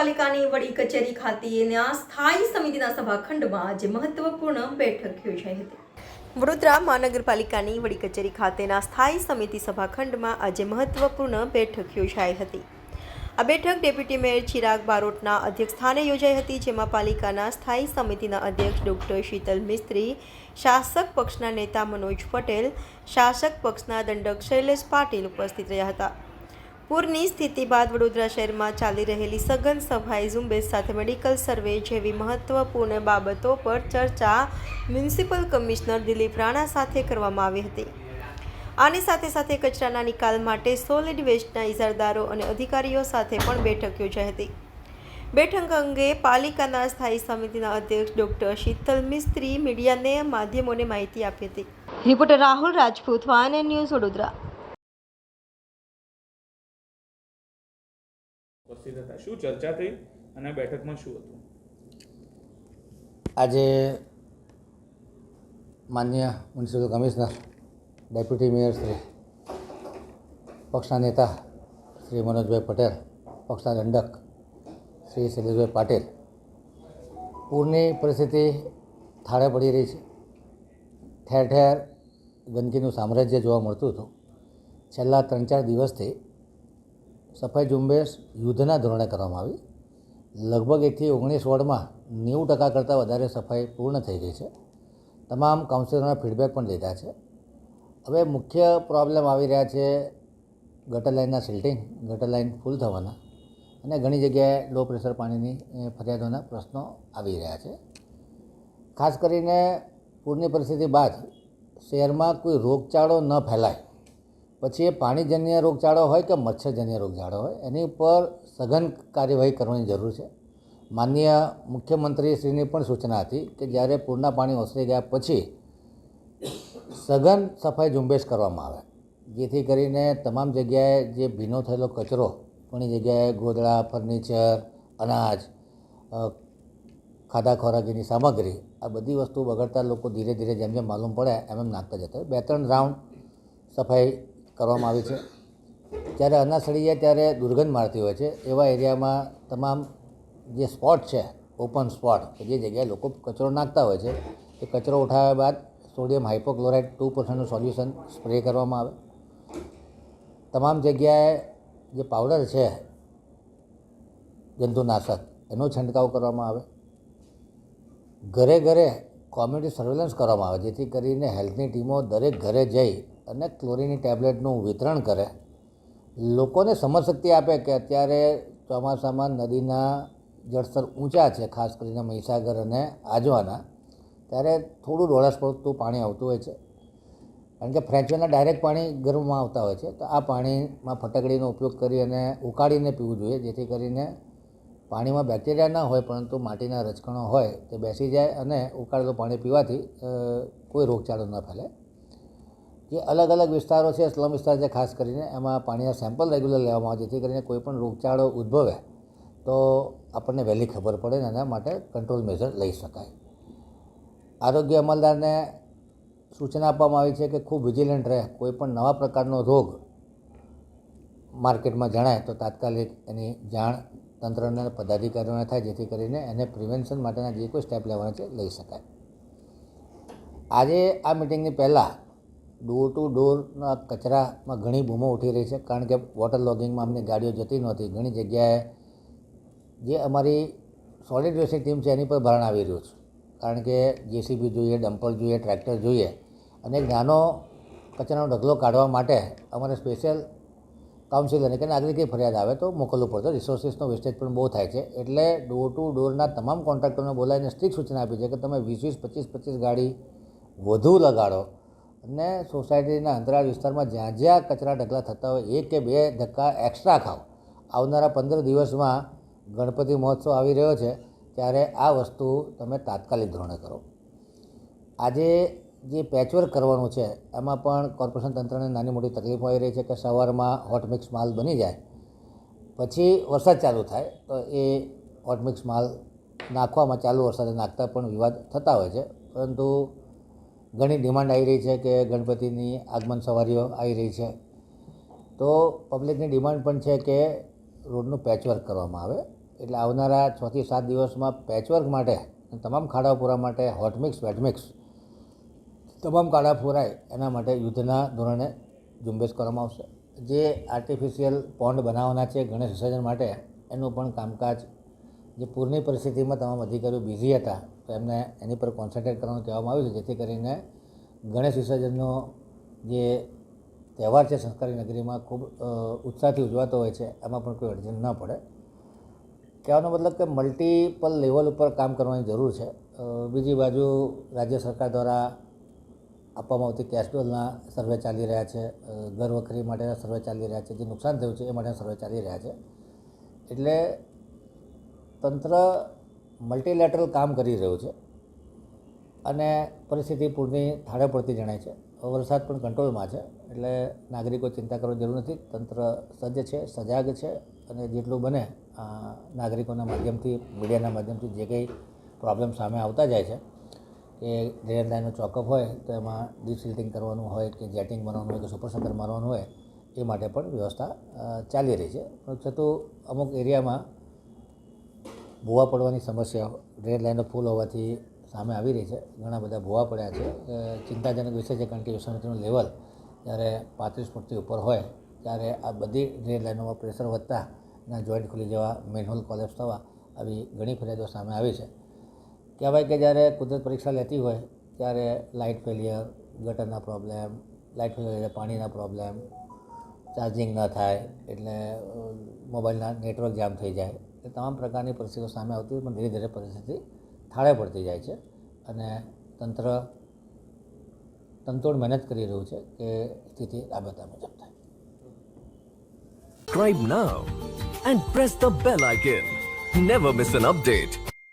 મહાનગરપાલિકાની વડી કચેરી ખાતેના સ્થાયી સમિતિના સભાખંડમાં આજે મહત્વપૂર્ણ બેઠક યોજાઈ હતી. વડોદરા મહાનગરપાલિકાની વડી કચેરી ખાતેના સ્થાયી સમિતિ સભાખંડમાં આજે મહત્વપૂર્ણ બેઠક યોજાઈ હતી. આ બેઠક ડેપ્યુટી મેયર ચિરાગ બારોટના અધ્યક્ષસ્થાને યોજાઈ હતી, જેમાં પાલિકાના સ્થાયી સમિતિના અધ્યક્ષ ડૉક્ટર શીતલ મિસ્ત્રી, શાસક પક્ષના નેતા મનોજ પટેલ, શાસક પક્ષના દંડક શૈલેષ પાટીલ ઉપસ્થિત રહ્યા હતા. પૂરની સ્થિતિ બાદ વડોદરા શહેરમાં ચાલી રહેલી સઘન સફાઈ ઝુંબેશ સાથે મેડિકલ સર્વે જેવી મહત્વપૂર્ણ બાબતો પર ચર્ચા મ્યુનિસિપલ કમિશનર દિલીપ રાણા સાથે કરવામાં આવી હતી. આની સાથે સાથે કચરાના નિકાલ માટે સોલિડ વેસ્ટના ઇજારદારો અને અધિકારીઓ સાથે પણ બેઠક યોજાઈ હતી. બેઠક અંગે પાલિકાના સ્થાયી સમિતિના અધ્યક્ષ ડોક્ટર શીતલ મિસ્ત્રી મીડિયાને માધ્યમોને માહિતી આપી હતી. રિપોર્ટર રાહુલ રાજપૂત વાન ન્યૂઝ વડોદરા. હતા શું ચર્ચા થઈ? અને બેઠકમાં શું હતું? આજે માન્ય municipal commissioner, deputy mayor Shri, પક્ષના નેતા શ્રી મનોજભાઈ પટેલ, પક્ષના દંડક શ્રી શૈલેષભાઈ પાટીલ. પૂરની પરિસ્થિતિ થાળે પડી રહી છે. ઠેર ઠેર ગંદકીનું સામ્રાજ્ય જોવા મળતું હતું. છેલ્લા ત્રણ ચાર દિવસથી સફાઈ ઝુંબેશ યુદ્ધના ધોરણે કરવામાં આવી. લગભગ એકથી ઓગણીસ વોર્ડમાં નેવું ટકા કરતાં વધારે સફાઈ પૂર્ણ થઈ ગઈ છે. તમામ કાઉન્સિલરોના ફીડબેક પણ લીધા છે. હવે મુખ્ય પ્રોબ્લેમ આવી રહ્યા છે ગટર લાઇનના સિલ્ટિંગ ગટર લાઇન ફૂલ થવાના અને ઘણી જગ્યાએ લો પ્રેશર પાણીની ફરિયાદોના પ્રશ્નો આવી રહ્યા છે. ખાસ કરીને પૂરની પરિસ્થિતિ બાદ શહેરમાં કોઈ રોગચાળો ન ફેલાય પછી એ પાણીજન્ય રોગચાળો હોય કે મચ્છરજન્ય રોગચાળો હોય, એની ઉપર સઘન કાર્યવાહી કરવાની જરૂર છે. માનનીય મુખ્યમંત્રીશ્રીની પણ સૂચના હતી કે જ્યારે પૂરના પાણી ઓસરી ગયા પછી સઘન સફાઈ ઝુંબેશ કરવામાં આવે, જેથી કરીને તમામ જગ્યાએ જે ભીનો થયેલો કચરો, ઘણી જગ્યાએ ગોદડા, ફર્નિચર, અનાજ ખાધા ખોરાકીની સામગ્રી, આ બધી વસ્તુ બગડતા લોકો ધીરે ધીરે જેમ જેમ માલુમ પડે એમ એમ નાખતા જતા બે ત્રણ રાઉન્ડ સફાઈ કરવામાં આવી છે. જ્યારે અનાજ સડી જાય ત્યારે દુર્ગંધ મારતી હોય છે. એવા એરિયામાં તમામ જે સ્પોટ છે, ઓપન સ્પોટ, કે જે જગ્યાએ લોકો કચરો નાખતા હોય છે, એ કચરો ઉઠાવ્યા બાદ સોડિયમ હાઇપોક્લોરાઇડ ટુ પર્સન્ટનું સોલ્યુશન સ્પ્રે કરવામાં આવે. તમામ જગ્યાએ જે પાવડર છે, જંતુનાશક, એનો છંટકાવ કરવામાં આવે. ઘરે ઘરે કોમ્યુનિટી સર્વેલન્સ કરવામાં આવે, જેથી કરીને હેલ્થની ટીમો દરેક ઘરે જઈ અને ક્લોરીની ટેબ્લેટનું વિતરણ કરે. લોકોને સમજશક્તિ આપે કે અત્યારે ચોમાસામાં નદીના જળસ્તર ઊંચા છે, ખાસ કરીને મહીસાગર અને આજવાના, ત્યારે થોડું ડોળસ પડતું પાણી આવતું હોય છે. કારણ કે ફ્રેન્ચવેલના ડાયરેક્ટ પાણી ગરમમાં આવતા હોય છે, તો આ પાણીમાં ફટકડીનો ઉપયોગ કરી અને ઉકાળીને પીવું જોઈએ, જેથી કરીને પાણીમાં બેક્ટેરિયા ના હોય પરંતુ માટીના રજકણો હોય તે બેસી જાય અને ઉકાળેલું પાણી પીવાથી કોઈ રોગચાળો ન ફેલે જે અલગ અલગ વિસ્તારો છે, સ્લમ વિસ્તાર છે, ખાસ કરીને એમાં પાણીના સેમ્પલ રેગ્યુલર લેવામાં આવે, જેથી કરીને કોઈ પણ રોગચાળો ઉદ્ભવે, તો આપણને વહેલી ખબર પડે ને એના માટે કંટ્રોલ મેઝર લઈ શકાય. આરોગ્ય અમલદારને સૂચના આપવામાં આવી છે કે ખૂબ વિજિલન્ટ રહે, કોઈ પણ નવા પ્રકારનો રોગ માર્કેટમાં જણાય તો તાત્કાલિક એની જાણ તંત્રને પદાધિકારીઓને થાય જેથી કરીને એને પ્રિવેન્શન માટેના જે કોઈ સ્ટેપ લેવાના છે લઈ શકાય. આજે આ મિટિંગની પહેલાં ડોર ટુ ડોરના કચરામાં ઘણી બૂમો ઉઠી રહી છે, કારણ કે વોટર લોગિંગમાં અમને ગાડીઓ જતી નહોતી. ઘણી જગ્યાએ જે અમારી સોલિડ વેસ્ટની ટીમ છે એની પર ભારણ આવી રહ્યું છે. કારણ કે જેસીબી જોઈએ ડમ્પર જોઈએ ટ્રેક્ટર જોઈએ અને નાનો કચરાનો ઢગલો કાઢવા માટે અમારે સ્પેશિયલ કાઉન્સિલરને કે નાગરિકે ફરિયાદ આવે તો મોકલવું પડતો રિસોર્સિસનો વેસ્ટેજ પણ બહુ થાય છે. એટલે ડોર ટુ ડોરના તમામ કોન્ટ્રાક્ટરને બોલાવીને સ્ટ્રિક સૂચના આપી છે કે તમે વીસ વીસ પચીસ પચીસ ગાડી વધુ લગાડો. અને સોસાયટીના અંતરાળ વિસ્તારમાં જ્યાં જ્યાં કચરા ઢગલા થતા હોય, એક કે બે ધક્કા એક્સ્ટ્રા ખાઓ. આવનારા પંદર દિવસમાં ગણપતિ મહોત્સવ આવી રહ્યો છે, ત્યારે આ વસ્તુ તમે તાત્કાલિક ધોરણે કરો. આજે જે પેચવર્ક કરવાનું છે, એમાં પણ કોર્પોરેશન તંત્રને નાની મોટી તકલીફ આવી રહી છે કે સવારમાં હોટ મિક્સ માલ બની જાય. પછી વરસાદ ચાલુ થાય, તો એ હોટ મિક્સ માલ નાખવામાં ચાલુ વરસાદે નાખતા પણ વિવાદ થતા હોય છે. પરંતુ ઘણી ડિમાન્ડ આવી રહી છે કે ગણપતિની આગમન સવારીઓ આવી રહી છે. તો પબ્લિકની ડિમાન્ડ પણ છે કે રોડનું પેચવર્ક કરવામાં આવે. એટલે આવનારા છથી સાત દિવસમાં પેચવર્ક માટે તમામ ખાડાપુરા માટે હોટમિક્સ વેટમિક્સ તમામ કાળા ફોરાય એના માટે યુદ્ધના ધોરણે ઝુંબેશ કરવામાં આવશે. જે આર્ટિફિશિયલ પોન્ડ બનાવવાના છે ગણેશ વિસર્જન માટે, એનું પણ કામકાજ જે પૂરની પરિસ્થિતિમાં તમામ અધિકારીઓ બિઝી હતા, તો એમને એની પર કોન્સન્ટ્રેટ કરવાનું કહેવામાં આવ્યું છે, જેથી કરીને ગણેશ વિસર્જનનો જે તહેવાર છે સંસ્કારી નગરીમાં ખૂબ ઉત્સાહથી ઉજવાતો હોય છે, એમાં પણ કોઈ અડચણ ન પડે. કહેવાનો મતલબ કે મલ્ટિપલ લેવલ ઉપર કામ કરવાની જરૂર છે. બીજી બાજુ રાજ્ય સરકાર દ્વારા આપવામાં આવતી કેસ્ટ્રોલના સર્વે ચાલી રહ્યા છે ઘર વખરી માટેના સર્વે ચાલી રહ્યા છે, જે નુકસાન થયું છે એ માટે સર્વે ચાલી રહ્યા છે. એટલે તંત્ર મલ્ટીલેટરલ કામ કરી રહ્યું છે અને પરિસ્થિતિ પૂરની થાળે પડતી જણાય છે. વરસાદ પણ કંટ્રોલમાં છે, એટલે નાગરિકો ચિંતા કરવાની જરૂર નથી. તંત્ર સજ્જ છે, સજાગ છે અને જેટલું બને નાગરિકોના માધ્યમથી, મીડિયાના માધ્યમથી જે કંઈ પ્રોબ્લેમ સામે આવતા જાય છે કે ડ્રેન લાઇનનો ચોકઅપ હોય તો એમાં ડિસિલ્ટિંગ કરવાનું હોય કે જેટિંગ મારવાનું હોય કે સુપર સકર મારવાનું હોય એ માટે પણ વ્યવસ્થા ચાલી રહી છે. પણ છતાં અમુક એરિયામાં ભૂવા પડવાની સમસ્યા ડ્રેન લાઈનો ફૂલ હોવાથી સામે આવી રહી છે. ઘણા બધા ભૂવા પડ્યા છે. ચિંતાજનક વિષય છે કારણ કે વિશ્વનું લેવલ જ્યારે પાંત્રીસ ફૂટથી ઉપર હોય ત્યારે આ બધી ડ્રેન લાઇનોમાં પ્રેશર વધતા, ના જોઈન્ટ ખુલી જવા, મેનહોલ કોલેપ્સ થવા, આવી ઘણી ફરિયાદો સામે આવી છે. કહેવાય કે જ્યારે કુદરત પરીક્ષા લેતી હોય, ત્યારે લાઇટ ફેલિયર, ગટરના પ્રોબ્લેમ, લાઇટ ફેલિયર પાણીના પ્રોબ્લેમ, ચાર્જિંગ ન થાય એટલે મોબાઈલના નેટવર્ક જામ થઈ જાય એ તમામ પ્રકારની પરિસ્થિતિઓ સામે આવતી હોય, પણ ધીરે ધીરે પરિસ્થિતિ થાળે પડતી જાય છે અને તંત્ર તંતોડ મહેનત કરી રહ્યું છે કે સ્થિતિ રાબતા મુજબ થાય subscribe now and press the bell icon. Never miss an update.